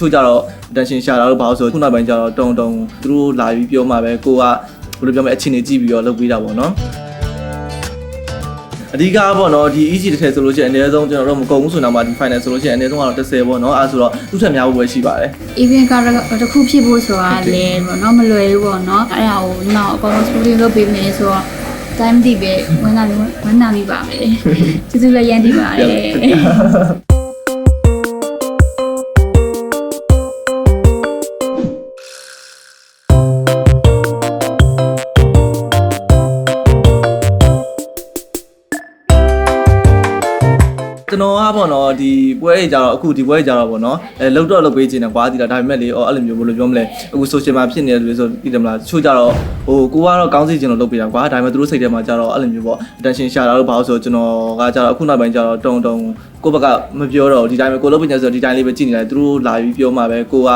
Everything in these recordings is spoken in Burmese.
ချို့ကြတော့ attention ရှာတာလို့ဘာလို့ဆိုခုနောက်ပိုင်းကျတော့တုံတုံသူတို့လာပြီးပြောမှာပဲကိုကဘယ်လိုပြောမလဲအချင်းနေကြည့်ပြီးတော့လုပ်ပေးတာပေါ့နော်အဓိကပေါ့နော်ဒီ EG တစ်ထည်ဆိုလို့ရှိရင်အနည်းဆုံးကျွန်တော်တို့မကုန်ဘူးဆိုတော့မှဒီ final ဆိုလို့ရှိရင်အနည်းဆုံးကတော့30ပေါ့နော်အဲဆိုတော့သူ့ထက်များဖို့ပဲရှိပါတယ် even ကတော့တစ်ခုဖြစ်ဖို့ဆိုတာလေပေါ့နော်မလွယ်ဘူးပေါ့နော်အဲ့ဒါကိုဒီမှာအကောင် sporting လုပ်ပေးမယ်ဆိုတော့ time တည်ပဲဝန်နာဝန်နာမိပါမယ်ကျေးဇူးလည်းရမ်းတင်ပါတယ် ပေါ့နော်ဒီပွဲတွေကြတော့အခုဒီပွဲတွေကြတော့ပေါ့နော်အဲလောက်တော့လောက်ပေးခြင်းတယ်ကွာဒီလားဒါပေမဲ့လေအော်အဲ့လိုမျိုးဘယ်လိုပြောမလဲအခု social မှာဖြစ်နေတယ်လို့ဆိုသိတယ်မလားတချို့ကြတော့ဟိုကိုကတော့ကောင်းစီခြင်းလို့လုပ်ပေးတာကွာဒါပေမဲ့သူတို့စိတ်ထဲမှာကြတော့အဲ့လိုမျိုးပေါ့ attention ရှာတာလို့ဘာလို့ဆိုကျွန်တော်ကကြတော့အခုနောက်ပိုင်းကြတော့တုံတုံကိုဘက်ကမပြောတော့ဒီတိုင်းပဲကိုလုပ်ပေးနေဆိုဒီတိုင်းလေးပဲကြည့်နေတယ်သူတို့လာပြီးပြောမှာပဲကိုက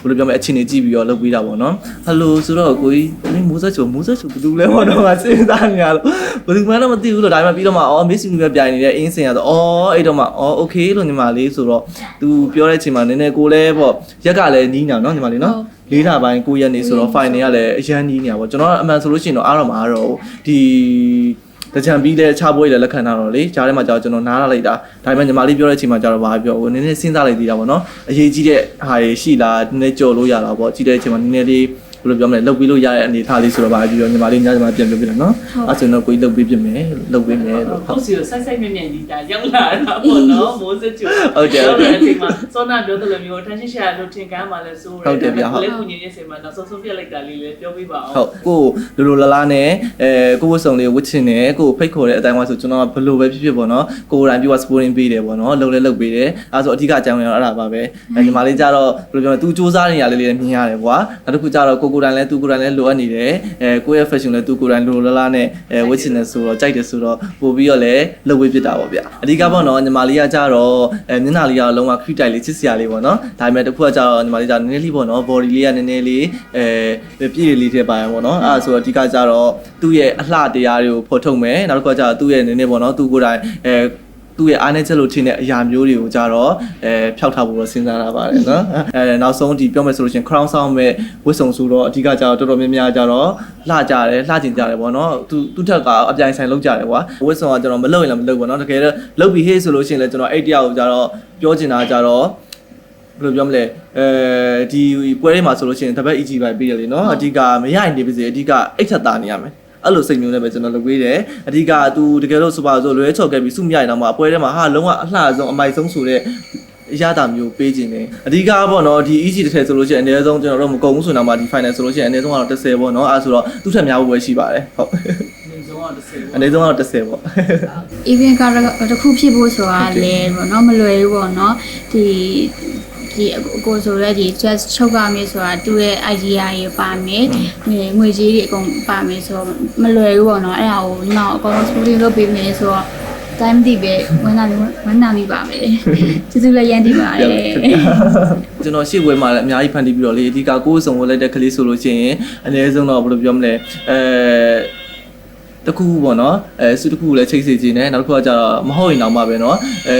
ဘယ်လိုပြောမလဲအချင်းနေကြည့်ပြီးတော့လုပ်ပေးတာပေါ့နော်ဟယ်လိုဆိုတော့ကိုကြီးမင်းမိုးဆက်ချိုမိုးဆက်ချိုဘယ်သူလဲပေါ့တော့ငါစဉ်းစားနေရလို့ဘယ်သူမှတော့မသိဘူးလို့ဒါမှပြီးတော့မှအော် Miss Universe ပြိုင်နေတဲ့အင်းစင်ရဆိုအော်အဲ့တော့မှအော် okay လို့ညီမလေးဆိုတော့ तू ပြောတဲ့အချိန်မှာနည်းနည်းကိုလည်းပေါ့ရက်ကလည်းနီးညာနော်ညီမလေးနော်လေးလပိုင်းကိုရက်နေဆိုတော့ final ကလည်းအရန်နီးညာပေါ့ကျွန်တော်အမှန်ဆိုလို့ရှိရင်တော့အားတော့မအားတော့ဒီ တကြံပြီးလဲချပွဲလည်းလက်ခံတာတော့လေကြားထဲမှာကြာကျွန်တော်နားရလိုက်တာဒါပေမဲ့ညီမလေးပြောတဲ့အချိန်မှာကြာတော့ဘာပြောဟိုနည်းနည်းစဉ်းစားလိုက်သေးတာပေါ့နော်အရေးကြီးတဲ့ဟာတွေရှိလားနည်းနည်းကြော်လို့ရတာပေါ့ကြည့်တဲ့အချိန်မှာနည်းနည်းလေး ဘယ်လိုပြောမလဲလုတ်ပြီးလို့ရတဲ့အနေအထားလေးဆိုတော့ဗာပြောညီမလေးညညီမပြန်ပြောပြတယ်နော်အဲ့ဆိုတော့ကိုကြီးလုတ်ပြီးပြမယ်လုတ်ပြီးမယ်လို့ဟုတ်စီကိုဆက်ဆက်မြင့်မြင့်ကြီးဒါရောက်လာတာပေါ့နော်မိုးစချူဟုတ်တယ်ဟုတ်တယ်အဲ့ဒီမှာစောနာပြောတယ်လို့မျိုး tension share လို့ထင်ကမ်းပါလဲဆိုရဟုတ်တယ်ဗျဟုတ်လက်ကူညီနေစင်မှာနောက်ဆုံးဆုံးပြက်လိုက်တာလေးလည်းပြောပြပါအောင်ဟုတ်ကိုလိုလိုလာလာနဲ့အဲကိုဝတ်စုံလေးဝတ်ချင်တယ်ကိုဖိတ်ခေါ်တဲ့အတိုင်းဝါဆိုကျွန်တော်ကဘလို့ပဲဖြစ်ဖြစ်ပေါ့နော်ကိုယ်တိုင်ပြီးတော့ sporting ပေးတယ်ပေါ့နော်လုံလဲလုံပေးတယ်အဲဆိုအဓိကအကြောင်းရတော့အဲ့ဒါပါပဲအဲညီမလေးကြတော့ဘယ်လိုပြောမလဲ तू စူးစမ်းနေရလေးလေးမြင်ရတယ်ကွာနောက်တစ်ခုကြတော့ကိုကိုယ်တိုင်လဲ तू ကိုယ်တိုင်လဲလိုအပ်နေတယ်အဲကိုယ့်ရဲ့ fashion လဲ तू ကိုယ်တိုင်လိုလိုလာလာနဲ့အဲဝတ်ချင်တယ်ဆိုတော့ကြိုက်တယ်ဆိုတော့ပို့ပြီးတော့လဲလုံဝေးဖြစ်တာပေါ့ဗျအဓိကပေါ့နော်ညီမလေးကကြတော့အဲမျက်နှာလေးကတော့လုံးဝ cute တိုက်လေးချစ်စရာလေးပေါ့နော်ဒါပေမဲ့တစ်ခုကကြတော့ညီမလေးကနည်းနည်းလေးပေါ့နော် body လေးကနည်းနည်းလေးအဲပြည့်လေးထည့်ပါရပေါ့နော်အဲဒါဆိုတော့အဓိကကြတော့သူ့ရဲ့အလှတရားတွေကိုဖော်ထုတ်မယ်နောက်တစ်ခုကကြတော့သူ့ရဲ့နည်းနည်းပေါ့နော်သူကိုယ်တိုင်အဲ သူ့ရဲ့အားနည်းချက်လို့ထင်တဲ့အရာမျိုးတွေကိုကြတော့အဲဖျောက်ထားဖို့တော့စဉ်းစားတာပါတယ်နော်အဲနောက်ဆုံးဒီပြောမယ်ဆိုလို့ရှိရင် crown sound မဲ့ဝတ်စုံဆိုတော့အဓိကကြတော့တော်တော်များများကြတော့လှကြတယ်လှကျင်ကြတယ်ပေါ့နော်သူသူ့ထက်ကအပြိုင်ဆိုင်လောက်ကြတယ်ကွာဝတ်စုံကကျွန်တော်မလုပ်ရင်လည်းမလုပ်ဘူးနော်တကယ်တော့လုပ်ပြီးဟေးဆိုလို့ရှိရင်လည်းကျွန်တော်အဲ့တရားကိုကြတော့ပြောချင်တာကြတော့ဘယ်လိုပြောမလဲအဲဒီပွဲတွေမှာဆိုလို့ရှိရင်တပတ် EG ပဲပြီးတယ်လေနော်အဓိကမရရင်နေပါစေအဓိကအိတ်ထက်သားနေရမယ် အဲ့လိုစိတ်မျိုးနဲ့ပဲကျွန်တော်လုပ်ပေးတယ်အဓိကသူတကယ်လို့စပါဆိုလွဲချော်ခဲ့ပြီးစုမရရင်တော့မှအပွဲထဲမှာဟာလုံးဝအလှဆုံးအမိုက်ဆုံးဆိုတဲ့အရသာမျိုးပေးခြင်းတယ်အဓိကပေါ့နော်ဒီ EG တစ်ထည်ဆိုလို့ရှိရင်အနည်းဆုံးကျွန်တော်တို့မကုန်ဘူးဆိုတော့မှဒီ final ဆိုလို့ရှိရင်အနည်းဆုံးကတော့30ပေါ့နော်အဲဆိုတော့သူ့ထက်များဖို့ပဲရှိပါတယ်ဟုတ်နေဆုံးအောင်တစ်ဆယ်အနည်းဆုံးကတော့30ပေါ့ even ကတော့တစ်ခုဖြစ်ဖို့ဆိုတာလေပေါ့နော်မလွယ်ဘူးပေါ့နော်ဒီ ဒီအကိုဆိုတော့ဒီ just ချုပ်ရမယ်ဆိုတာသူ့ရဲ့ idea တွေပါမယ်ငွေကြေးတွေအကုန်ပါမယ်ဆိုတော့မလွယ်ဘူးပေါ့နော်အဲ့ဒါကိုနောက်အကုန် split လုပ်ပေးမယ်ဆိုတော့ time ဒီပဲဝန်နာဝန်နာမိပါမယ်ကျေးဇူးလည်းရန်တိပါတယ်ကျွန်တော်ရှေ့ဝယ်မှာလည်းအများကြီးဖန်တီးပြီးတော့လေအဓိကကိုယ်အဆောင်ဝယ်လိုက်တဲ့ကလေးဆိုလို့ရှိရင်အနည်းဆုံးတော့ဘယ်လိုပြောမလဲအဲတခုပေါ့နော်အဲစုတခုလည်းချိတ်စေခြင်းနဲ့နောက်တစ်ခုကကြတော့မဟုတ်ရင်တော့မှပဲနော်အဲ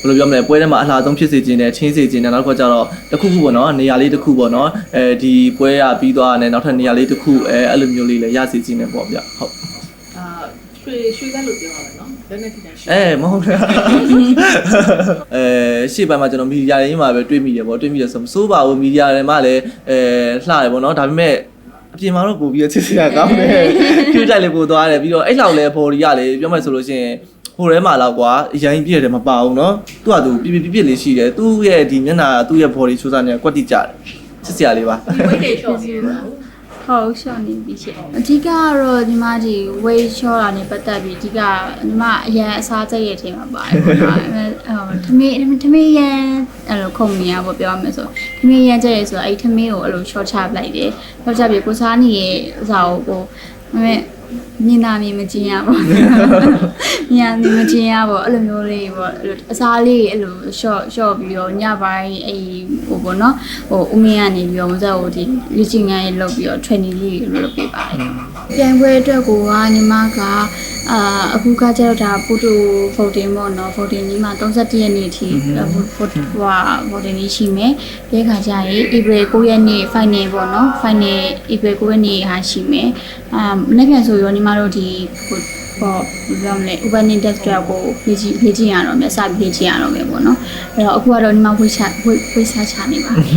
ဘယ်လိုပြောမလဲပွဲထဲမှာအလှဆုံးဖြစ်စေခြင်းနဲ့ချင်းစေခြင်းနဲ့နောက်တစ်ခုကကျတော့တခုခုပေါ့နော်နေရာလေးတစ်ခုပေါ့နော်အဲဒီပွဲရပြီးသွားတယ်နောက်ထပ်နေရာလေးတစ်ခုအဲအဲ့လိုမျိုးလေးလည်းရစေခြင်းနဲ့ပေါ့ဗျဟုတ်အာရွှေရွှေကလို့ပြောရမယ်နော်လက်နဲ့ထိတာရွှေအဲမဟုတ်ဘူးအဲရှေ့ပိုင်းမှာကျွန်တော်မီဒီယာရင်းမှာပဲတွေ့မိတယ်ပေါ့တွေ့မိတယ်ဆိုမစိုးပါဘူးမီဒီယာတွေမှာလည်းအဲလှတယ်ပေါ့နော်ဒါပေမဲ့အပြင်မှာတော့ပို့ပြီးတော့ချစ်စရာကောင်းတယ်ကျူးတိုက်လေးပို့သွားတယ်ပြီးတော့အဲ့လောက်လဲ body ကလေပြောမယ်ဆိုလို့ရှိရင် ဟိုထဲမှာတော့ကွာအရင်ပြည့်တယ်မပါဘူးเนาะသူကသူပြပြပြပြလေးရှိတယ်သူ့ရဲ့ဒီမျက်နှာသူ့ရဲ့ body ချိုးစားနေကွက်တိကြတယ်ချစ်စရာလေးပါ ဝိတ်တွေချော်နေတယ်နော် ဟုတ်ရှော့နေပြီရှင်အဓိကကတော့ညီမဒီ weight ချော့တာနဲ့ပတ်သက်ပြီးအဓိကညီမအရန်အစားကျက်ရဲ့အချိန်မှာပါတယ်ပေါ့နော်အဲဟိုထမင်းထမင်းရန်အဲ့လိုခုံနေရပေါ့ပြောရမယ်ဆိုထမင်းရန်ကျက်ရဆိုတော့အဲ့ထမင်းကိုအဲ့လို short ချပလိုက်တယ် short ချပြီးကိုစားနေရဲ့ဥစားကိုကိုမမေမြင်တာမြင်မချင်းရပါဘူး မြင်မြင်မချင်းရပါအဲ့လိုမျိုးလေးပေါ့အဲ့လိုအစားလေးအဲ့လို short short ပြီးတော့ညပိုင်းအဲ့ဟိုပေါ့နော်ဟိုဦးမင်းကနေပြီးတော့မစက်ဟိုဒီလေ့ကျင့်ခန်းလေးလုပ်ပြီးတော့ training လေးလုပ်လုပ်ပေးပါတယ်ပြိုင်ပွဲအတွက်ကိုကညီမကအာအခုကကျတော့ဒါပူတူဖိုတင်ပေါ့နော်ဖိုတင်ကြီးမှာ31ရက်နေ့ထိဖိုဖိုဟိုဖိုတင်ကြီးရှိမယ်ပြီးခါကျရင် April 9ရက်နေ့ final ပေါ့နော် final April 9ရက်နေ့ဟာရှိမယ်အာမနေ့ပြန်ဆိုရောညီမတို့ဒီဟို ပေါ့ဘယ်လိုမလဲ opening test ကိုဖြည့်ကြည့်ဖြည့်ကြည့်ရတော့မယ်စပြီးဖြည့်ကြည့်ရတော့မယ်ပေါ့နော်အဲ့တော့အခုကတော့ညီမဝိတ်ချဝိတ်ဝိတ်စားချနေပါပြီ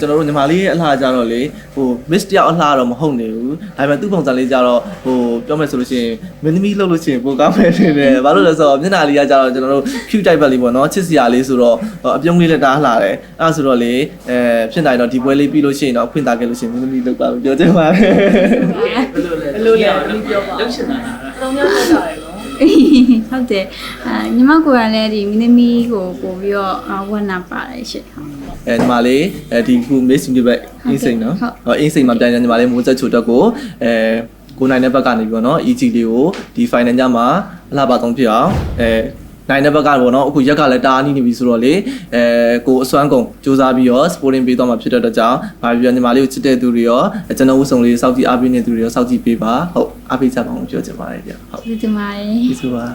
ကျွန်တော်တို့ညီမလေးရဲ့အလှကြတော့လေဟို miss တယောက်အလှတော့မဟုတ်နေဘူးဒါပေမဲ့သူ့ပုံစံလေးကြတော့ဟိုပြောမယ်ဆိုလို့ရှိရင်မင်းသမီးလှုပ်လို့ရှိရင်ပိုကောင်းမယ်ထင်တယ်ဘာလို့လဲဆိုတော့မျက်နှာလေးကကြတော့ကျွန်တော်တို့ cute type ပဲလေးပေါ့နော်ချစ်စရာလေးဆိုတော့အပြုံးလေးလည်းတားလှတယ်အဲ့ဒါဆိုတော့လေအဲဖြစ်နိုင်တော့ဒီပွဲလေးပြီးလို့ရှိရင်တော့ခွင့်တာခဲ့လို့ရှိရင်မင်းသမီးလှုပ်ပါလို့ပြောချင်ပါတယ်ဘယ်လိုလဲဘယ်လိုလဲပြောပါလောက်ချင်တာ လားအလုံးများတက်တာလေနော်ဟုတ်တယ်အာညီမကိုယ်ကလည်းဒီမင်းသမီးကိုပို့ပြီးတော့အာဝတ်နာပါတယ်ရှင့်ဟုတ်အဲဒီမှာလေးအဲဒီခု miss universe အင်းစိန်နော်ဟုတ်ဟောအင်းစိန်မှာပြန်ပြန်ညီမလေးမိုးဆက်ချိုတက်ကိုအဲကိုနိုင်တဲ့ဘက်ကနေပြီးတော့နော် EG လေးကိုဒီ final ညမှာအလှပဆုံးဖြစ်အောင်အဲနိုင်တဲ့ဘက်ကပေါ့နော်အခုရက်ကလည်းတားနီးနေပြီဆိုတော့လေအဲကိုအစွမ်းကုန်စူးစမ်းပြီးတော့ sporting ပေးတော့မှာဖြစ်တဲ့အတွက်ကြောင့်ဗာပြီးတော့ညီမလေးကိုချစ်တဲ့သူတွေရောကျွန်တော်ဝတ်စုံလေးစောင့်ကြည့်အားပေးနေသူတွေရောစောင့်ကြည့်ပေးပါဟုတ် အားပေးကြပါအောင်ပြောချင်ပါတယ်ဗျဟုတ်ဒီဒီမားကျေးဇူးပါ